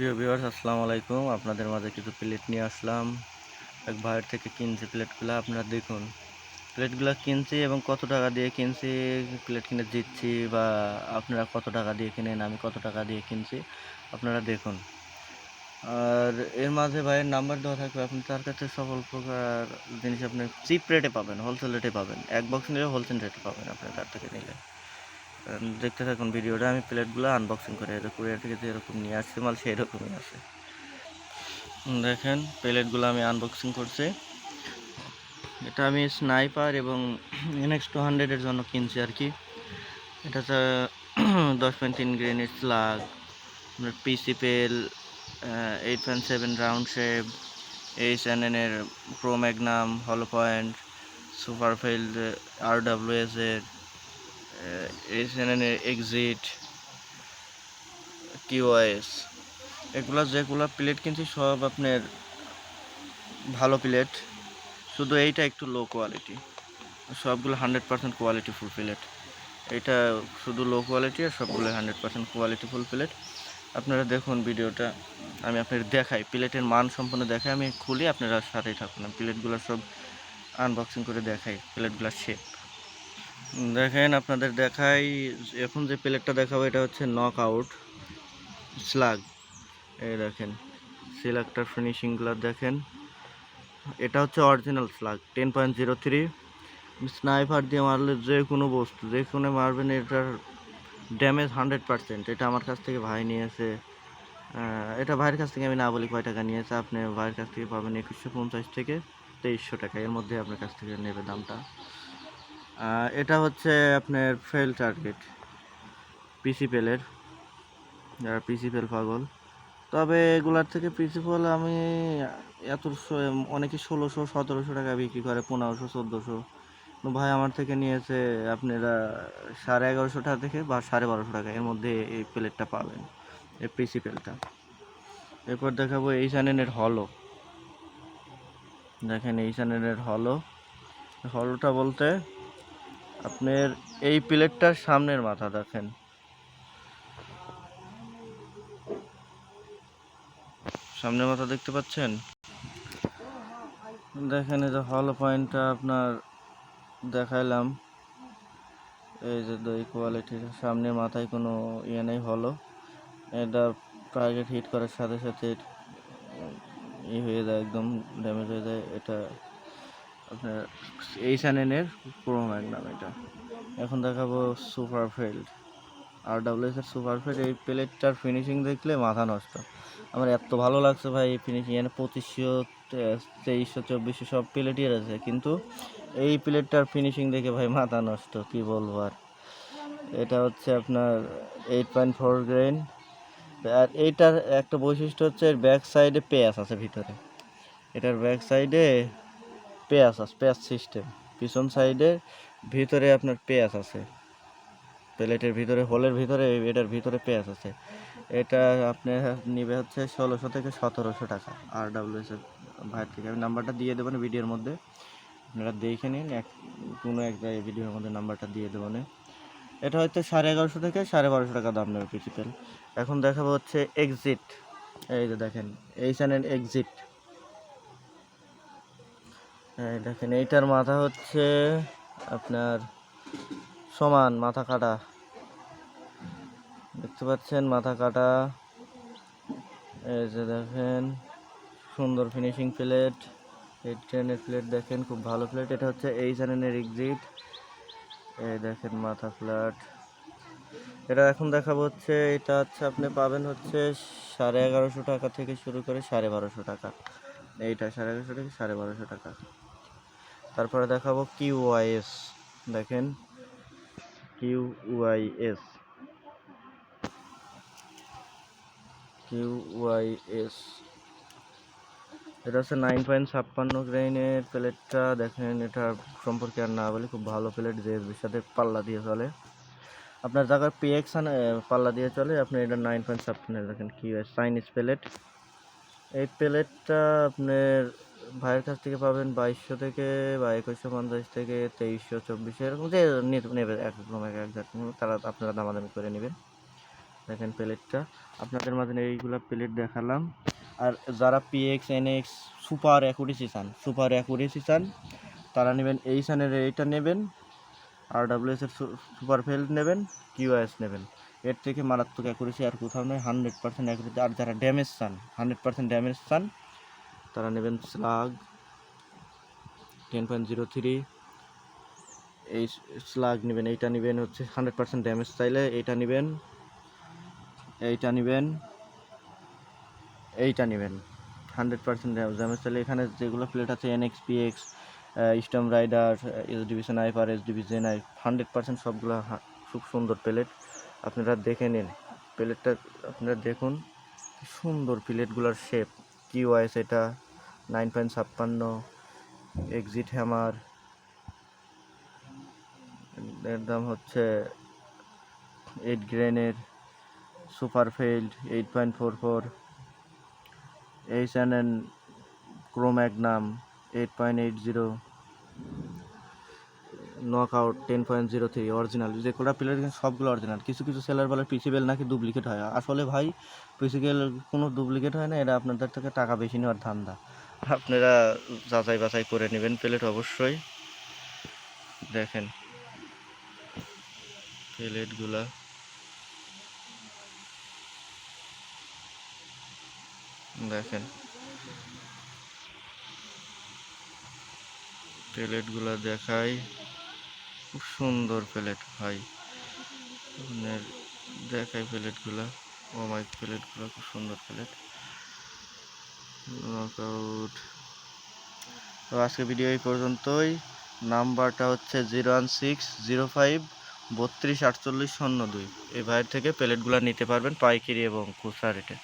প্রিয় ভিউয়ার্স আসসালামু আলাইকুম। আপনাদের মাঝে কিছু প্লেট নিয়ে আসলাম। এক ভাইয়ের থেকে কিনছি প্লেটগুলো, আপনারা দেখুন। প্লেটগুলো কিনছি এবং কত টাকা দিয়ে কিনছি প্লেট কিনে দিচ্ছি বা আপনারা কত টাকা দিয়ে কিনেন, আমি কত টাকা দিয়ে কিনছি, আপনারা দেখুন। আর এর মাঝে ভাইয়ের নাম্বার দেওয়া থাকবে, আপনি তার কাছে সকল প্রকার জিনিস আপনি চিপ রেটে পাবেন হোলসেল রেটে পাবেন। এক বক্স নিলে হোলসেল রেটে পাবেন আপনি তার থেকে নিলে। দেখতে থাকুন ভিডিওটা, আমি প্লেটগুলো আনবক্সিং করে কুরিয়ার থেকে যেরকম নিয়ে আসছি মাল সেই রকমই আছে দেখেন, প্লেটগুলো আমি আনবক্সিং করছি। এটা আমি স্নাইপার এবং এনএক্স টু হান্ড্রেডের জন্য কিনছি আর কি। এটা তো দশ পয়েন্ট তিন গ্রেনেড স্লাগ পিসি পেল eight point seven round shape H N N এর প্রো ম্যাগনাম হলো পয়েন্ট সুপারফিল্ড আর ডাব্লিউ এর এসএনএন এক্সিট কিউআইএস এগুলো যেগুলো প্লেট কিনছি সব আপনার ভালো প্লেট শুধু এইটা একটু লো কোয়ালিটি সবগুলো hundred percent quality full plate এইটা শুধু লো কোয়ালিটি আর সবগুলো hundred percent quality full plate আপনারা দেখুন ভিডিওটা, আমি আপনাদের দেখাই। প্লেটের মান সম্পূর্ণ দেখাই। আমি খুলি, আপনারা সাথেই থাকুন। আমি প্লেটগুলো সব আনবক্সিং করে দেখাই। প্লেটগুলোর শেপ দেখেন আপনাদের দেখাই, এখন যে প্লেটটা দেখাবো, এটা হচ্ছে নক আউট স্লাগ এই দেখেন সিলাক্টার ফিনিশিংগুলো দেখেন। এটা হচ্ছে original slug ten point zero three sniper দিয়ে মারলে যে কোনো বস্তু, যে কোনো মারবেন, এটার ড্যামেজ হান্ড্রেড পার্সেন্ট এটা আমার কাছ থেকে ভাই নিয়েছে। এটা ভাইয়ের কাছ থেকে আমি না বলি কয় টাকা নিয়েছে, আপনি ভাইয়ের কাছ থেকে পাবেন একুশশো পঞ্চাশ থেকে তেইশশো টাকা। এর মধ্যে আপনার কাছ থেকে নেবে দামটা। এটা হচ্ছে আপনার ফেল টার্গেট পিসি পেলের যারা পিসি পেল পাগল। তবে এগুলার থেকে পিসি পেল আমি এত অনেকে ষোলোশো, সতেরোশো টাকা বিক্রি করে, পনেরোশো, চোদ্দোশো। ভাই আমার থেকে নিয়েছে আপনারা সাড়ে এগারোশো টাকা থেকে বা সাড়ে বারোশো টাকা, এর মধ্যে এই প্লেটটা পাবেন, এই পেলটা এরপর দেখাবো এই চ্যানেলের হলো দেখেন এই চ্যানেলের হলো হলোটা বলতে আপনার এই প্লেটটার সামনের মাথা দেখেন। সামনের মাথা দেখতে পাচ্ছেন? দেখেন এই যে হল পয়েন্টটা আপনার দেখাইলাম। এই যে দই কোয়ালিটির সামনের মাথায় কোনো ইয়ে নেই হলো। এটা টার্গেট হিট করার সাথে সাথে ই হয়ে যায়, একদম ড্যামেজ হয়ে যায়। এটা আপনার এই চ্যানেলের প্রো ম্যাগনাম এটা। এখন দেখাবো সুপার ফিল্ড আর ডাব্লিউএস এর সুপার ফিল্ড এই প্লেটটার ফিনিশিং দেখলে মাথা নষ্ট। আমার এত ভালো লাগছে ভাই এই ফিনিশিং এখানে পঁচিশশো, তেইশশো, চব্বিশশো সব প্লেটই আছে। কিন্তু এই প্লেটটার ফিনিশিং দেখে ভাই মাথা নষ্ট, কি বলব আর। এটা হচ্ছে আপনার এইট পয়েন্ট ফোর গ্রেন আর এইটার একটা বৈশিষ্ট্য হচ্ছে এর ব্যাক সাইডে পেঁয়াজ আছে ভিতরে। এটার ব্যাক সাইডে পেঁয়াজ আছে, পেঁয়াজ সিস্টেম পিছন সাইডে ভিতরে আপনার পেঁয়াজ আছে। প্লেটের ভিতরে, হোলের ভিতরে, এটার ভিতরে পেঁয়াজ আছে। এটা আপনি নিবে হচ্ছে ষোলোশো থেকে সতেরোশো টাকা আর ডাব্লিউএস ভাইয়ের থেকে। আমি নাম্বারটা দিয়ে দেবেন ভিডিওর মধ্যে। আপনারা দেখে নিন, এক, কোনো এক জায়গায় ভিডিওর মধ্যে নাম্বারটা দিয়ে দেবেন এটা হয়তো সাড়ে এগারোশো থেকে সাড়ে বারোশো টাকা দাম নেবে প্রিন্সিপাল এখন দেখাবো হচ্ছে এক্সিট এই যে দেখেন, এই চ্যানেল এক্সিট দেখেন, এইটার মাথা হচ্ছে আপনার সমান মাথা কাটা। দেখতে পাচ্ছেন মাথা কাটা? এই যে দেখেন, সুন্দর ফিনিশিং প্লেট এই ট্রেনের প্লেট দেখেন, খুব ভালো প্লেট এটা হচ্ছে এই চ্যানেলের এক্সিট এই দেখেন মাথা ফ্ল্যাট এটা এখন দেখাবো হচ্ছে, এটা হচ্ছে আপনি পাবেন হচ্ছে সাড়ে এগারোশো টাকা থেকে শুরু করে সাড়ে বারোশো টাকা। এইটা সাড়ে এগারোশো থেকে সাড়ে বারোশো টাকা। তারপরে দেখাবো কিউআইএস দেখেন কিউআইএস কিউআইএস এটা হচ্ছে নাইন পয়েন্ট ছাপ্পান্ন গ্রেইনের প্লেটটা। দেখেন, এটা সম্পর্কে আর না বলি খুব ভালো প্লেট জেএসবির সাথে পাল্লা দিয়ে চলে। আপনার জায়গার পিএক্স পাল্লা দিয়ে চলে, আপনি এটা নাইন পয়েন্ট ছাপ্পান্ন দেখেন কি চাইনিজ প্লেট এই প্লেটটা আপনার ভাইয়ের কাছ থেকে পাবেন বাইশশো থেকে বা একুশশো পঞ্চাশ থেকে তেইশশো, চব্বিশশো, এরকম যে নেবে, এক এক জাত। তারা আপনারা দামাদামি করে নেবেন। দেখেন প্লেটটা। আপনাদের মাঝে এইগুলা প্লেট দেখালাম। আর যারা P X N X super accuracy চান, সুপার অ্যাকুরেসি চান, তারা নেবেন, এই সানের এইটা নেবেন আর ডাব্লিউএস এর সুপার ফেল নেবেন কিউএস নেবেন। এর থেকে মারাত্মক অ্যাকুরেসি আর কোথাও নয়, হান্ড্রেড পার্সেন্ট অ্যাকুরেসি। আর যারা ড্যামেজ চান, হান্ড্রেড পার্সেন্ট ড্যামেজ চান তারা নেবেন slug ten point zero three. এই স্লাগ নেবেন, এইটা নেবেন হচ্ছে হান্ড্রেড পার্সেন্ট ড্যামেজ চাইলে এইটা নেবেন এইটা নেবেন এইটা নেবেন। হান্ড্রেড পার্সেন্ট ড্যামেজ চাইলে এখানে যেগুলো প্লেট আছে N X P X storm rider, S division আইপার, S division I, hundred percent সবগুলো খুব সুন্দর প্লেট। আপনারা দেখে নিন, প্লেটটা আপনারা দেখুন সুন্দর প্লেটগুলোর শেপ কি ওয়াইস এটা নাইন পয়েন্ট ছাপ্পান্ন, এক্সিট হ্যামার, এর দাম হচ্ছে এইট গ্রেনের super field eight point four four, H N N pro magnum eight point eight zero knock out ten point zero three original যে কোটা প্লেয়ার সবগুলো অরিজিনাল কিছু কিছু সেলার বলে পিসিবেল নাকি ডুপ্লিকেট হয়। আসলে ভাই পিসিকেল কোনো ডুপ্লিকেট হয় না এটা আপনাদের থেকে টাকা বেশি নেওয়ার ধান্দা। আপনারা যাচাই বাছাই করে নেবেন প্লেট অবশ্যই। দেখেন। প্লেটগুলা দেখেন। প্লেটগুলো দেখাই। খুব সুন্দর প্লেট ভাই আপনার দেখাই প্লেটগুলো ও মাই প্লেটগুলো, খুব সুন্দর প্লেট। নকআউট তো আজকে ভিডিও এই পর্যন্তই। নাম্বারটা হচ্ছে zero one six zero five বত্রিশ আটচল্লিশ শূন্য দুই। এই ভাইয়ের থেকে প্লেটগুলো নিতে পারবেন পাইকারি এবং খুচরা রেটে।